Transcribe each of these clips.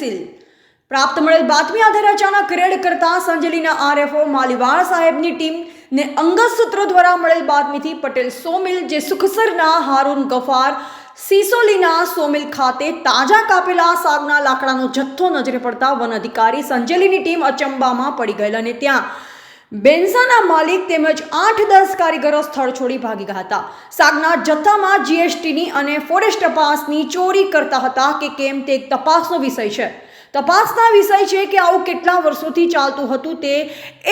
Seal. પ્રાપ્ત મળેલ બાતમી આધારે અચાનક રેડ કરતા સંજલીના આરએફઓ માલીવાળ સાહેબની ટીમને અંગત સૂત્રો દ્વારા મળેલ બાતમીથી પટેલ સોમિલ, જે સુખસરના હારૂન ગફાર, સિસોલીના સોમિલ ખાતે તાજા કાપેલા સાગના લાકડાનો જથ્થો નજરે પડતા વન અધિકારી સંજલીની ટીમ અચંબામાં પડી ગયેલ અને ત્યાં બેન્ઝાના માલિક તેમજ આઠ દસ કારીગરો સ્થળ છોડી ભાગી ગયા હતા. સાગના જથ્થામાં જીએસટીની અને ફોરેસ્ટ તપાસની ચોરી કરતા હતા કે કેમ તે તપાસનો વિષય છે. તપાસના વિષય છે કે આવું કેટલા વર્ષોથી ચાલતું હતું તે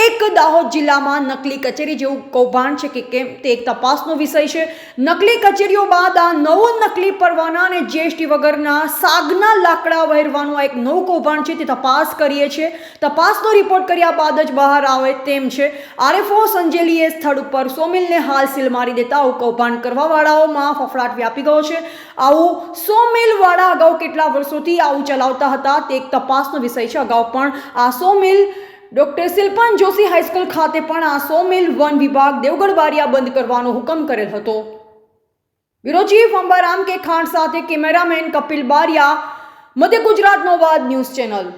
એક દાહોદ જિલ્લામાં નકલી કચેરી જેવું કૌભાંડ છે કે કેમ તે એક તપાસનો વિષય છે. નકલી કચેરીઓ બાદ આ નવું નકલી પરવાના અને જીએસટી વગરના સાગના લાકડા વહેરવાનું આ એક નવું કૌભાંડ છે તે તપાસ કરીએ છીએ. તપાસનો રિપોર્ટ કર્યા બાદ જ બહાર આવે તેમ છે. આરએફઓ સંજેલીએ સ્થળ ઉપર સોમિલને હાલ સીલ મારી દેતા આવું કૌભાંડ કરવાવાળાઓમાં ફફડાટ વ્યાપી ગયો છે. આવું સોમિલવાળા અગાઉ કેટલા વર્ષોથી આવું ચલાવતા હતા તે તપાસનો વિષય છે. અગાઉ પણ આ Somil doctor Shilpan Joshi high school ખાતે પણ આ સોમિલ વન વિભાગ દેવગઢ બારિયા બંધ કરવાનો હુકમ કરેલ હતો. બ્યુરો ચીફ અંબારામ કે ખાંડ સાથે કેમેરામેન કપિલ બારિયા, મધ્ય ગુજરાતનો વાદ ન્યૂઝ ચેનલ.